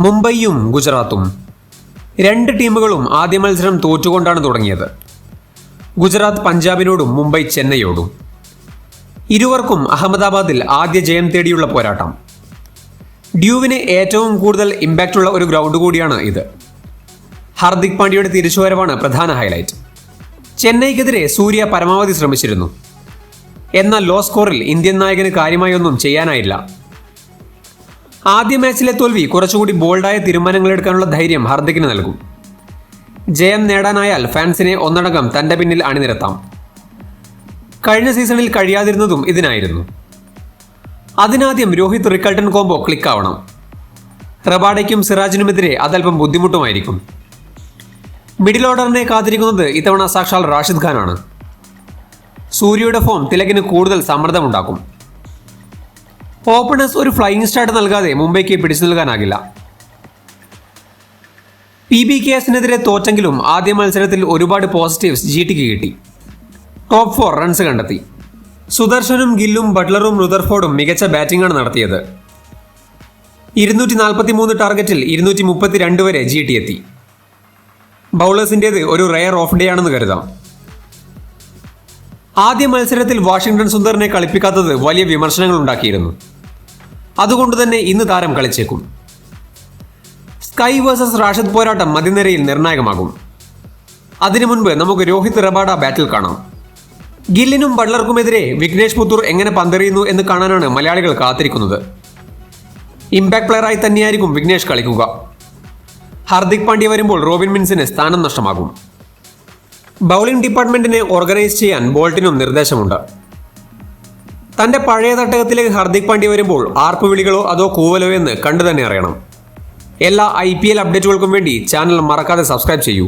മുംബൈയും ഗുജറാത്തും. രണ്ട് ടീമുകളും ആദ്യ മത്സരം തോറ്റുകൊണ്ടാണ് തുടങ്ങിയത്. ഗുജറാത്ത് പഞ്ചാബിനോടും മുംബൈ ചെന്നൈയോടും. ഇരുവർക്കും അഹമ്മദാബാദിൽ ആദ്യ ജയം തേടിയുള്ള പോരാട്ടം. ഡ്യൂവിന് ഏറ്റവും കൂടുതൽ ഇമ്പാക്റ്റുള്ള ഒരു ഗ്രൗണ്ട് കൂടിയാണ് ഇത്. ഹാർദിക് പാണ്ഡ്യയുടെ തിരിച്ചുവരവാണ് പ്രധാന ഹൈലൈറ്റ് ചെന്നൈക്കെതിരെ സൂര്യ പരമാവധി ശ്രമിച്ചിരുന്നു. എന്നാൽ ലോ സ്കോറിൽ ഇന്ത്യൻ നായകന് കാര്യമായൊന്നും ചെയ്യാനായില്ല. ആദ്യ മാച്ചിലെ തോൽവി കുറച്ചുകൂടി ബോൾഡായ തീരുമാനങ്ങൾ എടുക്കാനുള്ള ധൈര്യം ഹാർദിക്കിന് നൽകും. ജയം നേടാനായാൽ ഫാൻസിനെ ഒന്നടങ്കം തന്റെ പിന്നിൽ അണിനിരത്താം. കഴിഞ്ഞ സീസണിൽ കഴിയാതിരുന്നതും ഇതിനായിരുന്നു. അതിനാദ്യം രോഹിത് റിക്കൾട്ടൺ കോംബോ ക്ലിക്കാവണം. റബാഡയ്ക്കും സിറാജിനുമെതിരെ അതല്പം ബുദ്ധിമുട്ടുമായിരിക്കും. മിഡിൽ ഓർഡറിനെ കാത്തിരിക്കുന്നത് ഇത്തവണ സാക്ഷാൽ റാഷിദ് ഖാനാണ്. സൂര്യയുടെ ഫോം തിലകിന് കൂടുതൽ സമ്മർദ്ദമുണ്ടാക്കും. ഓപ്പണേഴ്സ് ഒരു ഫ്ലൈയിങ് സ്റ്റാർട്ട് നൽകാതെ മുംബൈക്ക് പിടിച്ചു നൽകാനാകില്ല പി ബി കെ എസിനെതിരെ തോറ്റെങ്കിലും ആദ്യ മത്സരത്തിൽ ഒരുപാട് പോസിറ്റീവ്സ് ജി ടിക്ക് കിട്ടി. ടോപ്പ് ഫോർ റൺസ് കണ്ടെത്തി. സുദർശനും ഗില്ലും ബട്ട്ലറും റുദർഫോർഡും മികച്ച ബാറ്റിംഗാണ് നടത്തിയത്. ഇരുന്നൂറ്റി നാൽപ്പത്തി മൂന്ന് ടാർഗറ്റിൽ ഇരുന്നൂറ്റി മുപ്പത്തി രണ്ട് വരെ ജി ടി എത്തി. ബൗളേഴ്സിന്റേത് ഒരു റെയർ ഓഫ് ഡേ ആണെന്ന് കരുതാം. ആദ്യ മത്സരത്തിൽ വാഷിംഗ്ടൺ സുന്ദറിനെ കളിപ്പിക്കാത്തത് വലിയ വിമർശനങ്ങൾ ഉണ്ടാക്കിയിരുന്നു. അതുകൊണ്ട് തന്നെ ഇന്ന് താരം കളിച്ചേക്കും. സ്കൈ വേഴ്സസ് റാഷിദ് പോരാട്ടം മതിനിരയിൽ നിർണായകമാകും. അതിനു മുൻപ് നമുക്ക് രോഹിത് റബാഡ ബാറ്റിൽ കാണാം. ഗില്ലിനും ബട്ട്ലർക്കുമെതിരെ വിഘ്നേഷ് പുത്തൂർ എങ്ങനെ പന്തെറിയുന്നു എന്ന് കാണാനാണ് മലയാളികൾ കാത്തിരിക്കുന്നത്. ഇമ്പാക്ട് പ്ലെയറായി തന്നെയായിരിക്കും വിഘ്നേഷ് കളിക്കുക. ഹാർദിക് പാണ്ഡ്യ വരുമ്പോൾ റോബിൻ മിൻസിന് സ്ഥാനം നഷ്ടമാകും. ബൗളിംഗ് ഡിപ്പാർട്ട്മെന്റിനെ ഓർഗനൈസ് ചെയ്യാൻ ബോൾട്ടിനും നിർദ്ദേശമുണ്ട്. തന്റെ പഴയ തട്ടകത്തിലേക്ക് ഹർദിക് പാണ്ഡ്യ വരുമ്പോൾ ആർപ്പ് വിളികളോ അതോ കൂവലോ എന്ന് കണ്ടു തന്നെ അറിയണം. എല്ലാ ഐ പി എൽ അപ്ഡേറ്റുകൾക്കും വേണ്ടി ചാനൽ മറക്കാതെ സബ്സ്ക്രൈബ് ചെയ്യൂ.